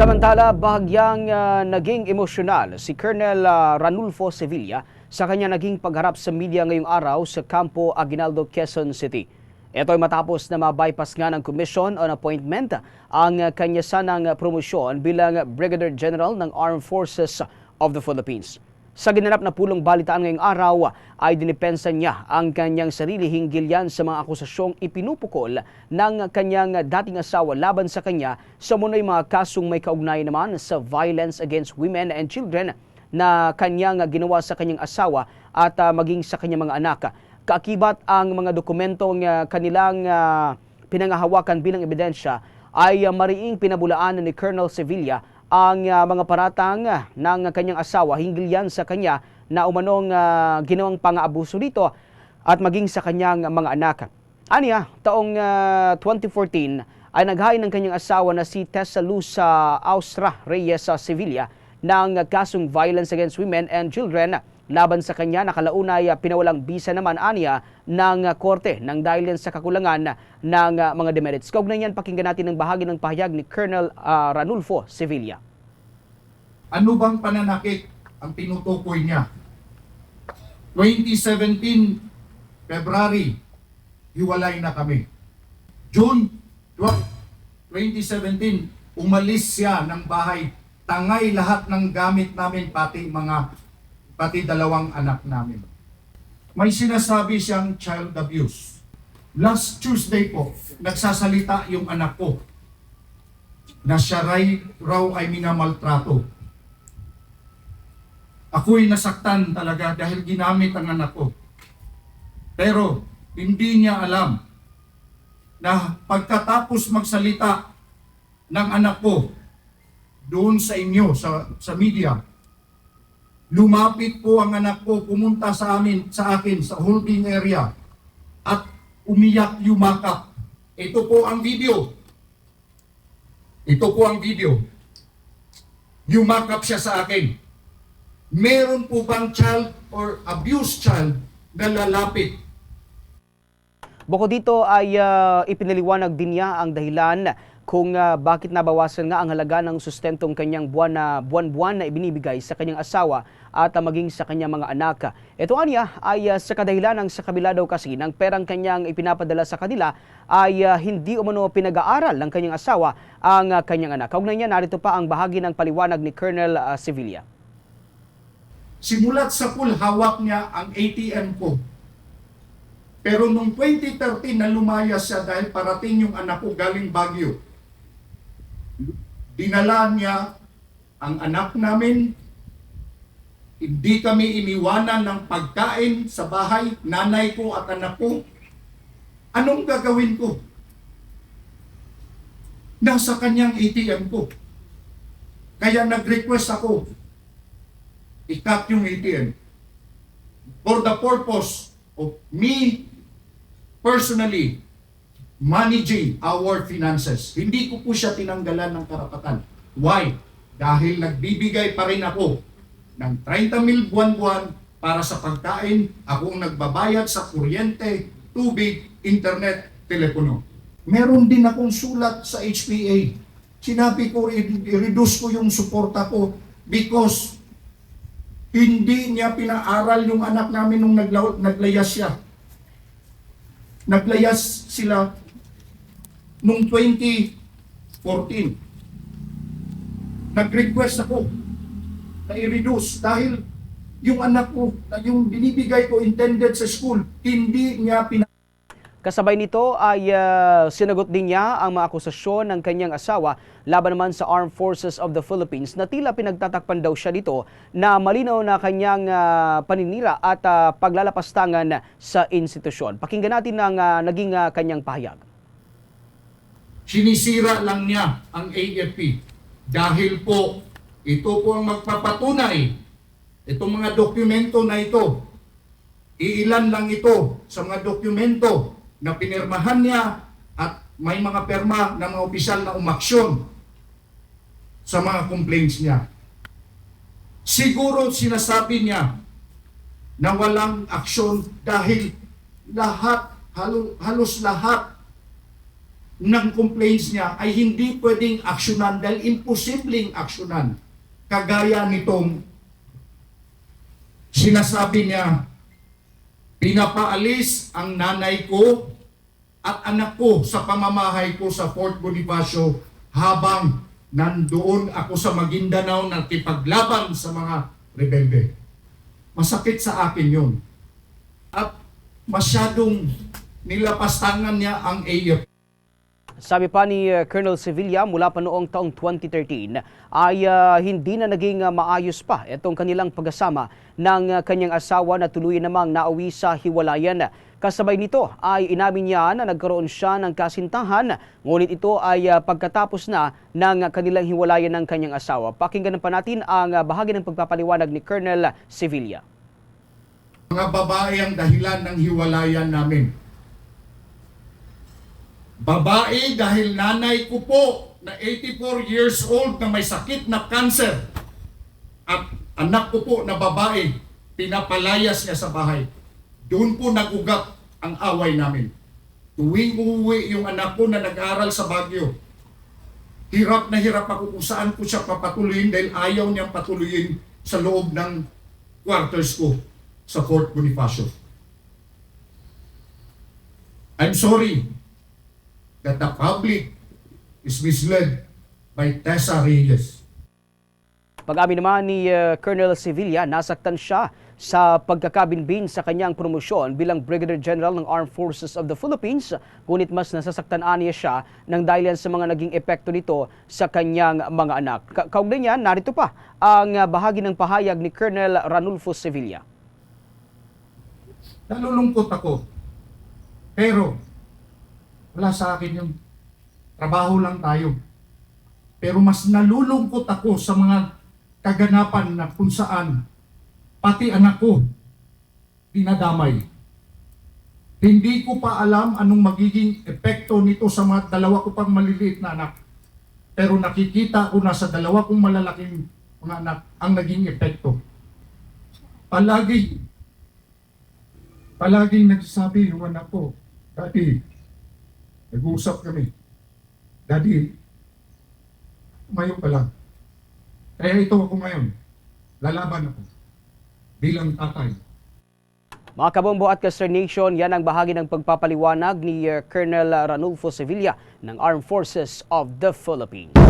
Samantala, bahagyang ah, naging emosyonal si Colonel ah, Ranulfo Sevilla sa kanya naging pagharap sa media ngayong araw sa Campo Aguinaldo, Quezon City. Ito ay matapos na ma-bypass nga ng Commission on Appointment ang ah, kanya sanang promosyon bilang Brigadier General ng Armed Forces of the Philippines. Sa ginanap na pulong balitaan ngayong araw ay dinipensa niya ang kanyang sarili hinggil yan sa mga akusasyong ipinupukol ng kanyang dating asawa laban sa kanya sa munoy mga kasong may kaugnay naman sa violence against women and children na kanyang ginawa sa kanyang asawa at ah, maging sa kanyang mga anak. Kaakibat ang mga dokumentong ah, kanilang ah, pinangahawakan bilang ebidensya ay ah, mariing pinabulaan ni Colonel Sevilla ang ah, mga paratang ah, ng kanyang asawa hinggil yan sa kanya na umanong ah, ginawang pang-aabuso dito at maging sa kanyang mga anak. Aniya, taong ah, 2014 ay naghain ng kanyang asawa na si Tessa Luz Austra Reyes sa Sevilla ng kasong violence against women and children laban sa kanya nakalaunay ah, pinawalang bisa naman aniya ng ah, korte nang dahil yan sa kakulangan ng ah, mga demerits. Kaugnay niyan pakinggan natin ang bahagi ng pahayag ni Colonel ah, Ranulfo Sevilla. Ano bang pananakit ang tinutukoy niya? 2017, February, hiwalay na kami. June 12, 2017, umalis siya ng bahay. Tangay lahat ng gamit namin, pati mga, pati dalawang anak namin. May sinasabi siyang child abuse. Last Tuesday po, nagsasalita yung anak ko na siya ray, raw ay minamaltrato. Ako'y nasaktan talaga dahil ginamit ang anak ko. Pero hindi niya alam na pagkatapos magsalita ng anak ko doon sa inyo, sa, sa media, lumapit po ang anak ko, pumunta sa amin, sa akin, sa holding area, at umiyak yumakap. Ito po ang video. Ito po ang video. Yumakap siya sa akin. Meron po bang child or abused child na lalapit Bukod dito ay ah, ipinaliwanag din niya ang dahilan kung ah, bakit nabawasan nga ang halaga ng sustentong kanyang buwan na buwan-buwan na ibinibigay sa kanyang asawa at ah, maging sa kanyang mga anak. Ito aniya ay ah, sa kadahilan ng sa kabila daw kasi ng perang kanyang ipinapadala sa kanila ay ah, hindi umano pinag-aaral ng kanyang asawa ang ah, kanyang anak. Kaugnay niya narito pa ang bahagi ng paliwanag ni Colonel ah, Sevilla. Simulat sa pool, hawak niya ang ATM ko. Pero nung 2013 na lumayas siya dahil parating yung anak ko galing Baguio. Dinala niya ang anak namin. Hindi kami iniwanan ng pagkain sa bahay, nanay ko at anak ko. Anong gagawin ko? Nasa kanyang ATM ko. Kaya nag-request ako, i-cut yung ATM for the purpose of me personally managing our finances. Hindi ko po siya tinanggalan ng karapatan. Why? Dahil nagbibigay pa rin ako ng 30 mil buwan-buwan para sa pagkain, ako ang nagbabayad sa kuryente, tubig, internet, telepono. Meron din akong sulat sa HPA. Sinabi ko, i-reduce ko yung suporta ko because hindi niya pinaaral yung anak namin nung nagla- naglayas siya. Naglayas sila nung 2014. Nag-request ako na i-reduce dahil yung anak ko, yung binibigay ko intended sa school, hindi niya pina Kasabay nito ay ah, sinagot din niya ang mga akusasyon ng kanyang asawa laban naman sa Armed Forces of the Philippines na tila pinagtatakpan daw siya dito na malinaw na kanyang ah, paninira at ah, paglalapastangan sa institusyon. Pakinggan natin ang ah, naging ah, kanyang pahayag. Sinisira lang niya ang AFP dahil po ito po ang magpapatunay itong mga dokumento na ito iilan lang ito sa mga dokumento na pinirmahan niya at may mga perma ng mga opisyal na umaksyon sa mga complaints niya. Siguro sinasabi niya na walang aksyon dahil lahat, halo- halos lahat ng complaints niya ay hindi pwedeng aksyonan dahil imposibleng aksyonan. Kagaya nitong sinasabi niya, pinapaalis ang nanay ko at anak ko sa pamamahay ko sa Fort Bonifacio habang nandoon ako sa Maguindanao nakipaglaban sa mga rebelde. Masakit sa akin yun. At masyadong nilapastangan niya ang AFP. Sabi pa ni uh, Colonel Sevilla mula pa noong taong 2013 ay uh, hindi na naging uh, maayos pa itong kanilang pagkasama ng uh, kanyang asawa na tuluyan namang nauwi sa hiwalayan. Kasabay nito ay inamin niya na nagkaroon siya ng kasintahan ngunit ito ay uh, pagkatapos na ng kanilang hiwalayan ng kanyang asawa. Pakinggan pa natin ang bahagi ng pagpapaliwanag ni Colonel Sevilla. Mga babae ang dahilan ng hiwalayan namin. Babae dahil nanay ko po na 84 years old na may sakit na cancer at anak ko po na babae pinapalayas niya sa bahay. Doon po nagugat ang away namin. Tuwing uuwi yung anak ko na nag-aral sa Baguio, hirap na hirap ako kung saan ko siya papatuloyin dahil ayaw niyang patuloyin sa loob ng quarters ko sa Fort Bonifacio. I'm sorry that the public is misled by Tessa Reyes. Pag-amin naman ni uh, Colonel Sevilla, nasaktan siya sa pagkakabinbin sa kanyang promosyon bilang Brigadier General ng Armed Forces of the Philippines, ngunit mas nasasaktan niya siya ng dahil sa mga naging epekto nito sa kanyang mga anak. Ka- Kaugnay niyan, narito pa ang uh, bahagi ng pahayag ni Colonel Ranulfo Sevilla. Nalulungkot ako. Pero, wala sa akin yung trabaho lang tayo. Pero mas nalulungkot ako sa mga kaganapan na kung saan pati anak ko dinadamay. Hindi ko pa alam anong magiging epekto nito sa mga dalawa ko pang maliliit na anak. Pero nakikita ko na sa dalawa kong malalaking mga anak ang naging epekto. Palagi palaging nagsasabi yung anak ko, Daddy, nag-uusap kami. Daddy, umayo ka lang. Kaya ito ako ngayon. Lalaban ako. Bilang tatay. Mga kabombo at Caster Nation, yan ang bahagi ng pagpapaliwanag ni uh, Colonel Ranulfo Sevilla ng Armed Forces of the Philippines.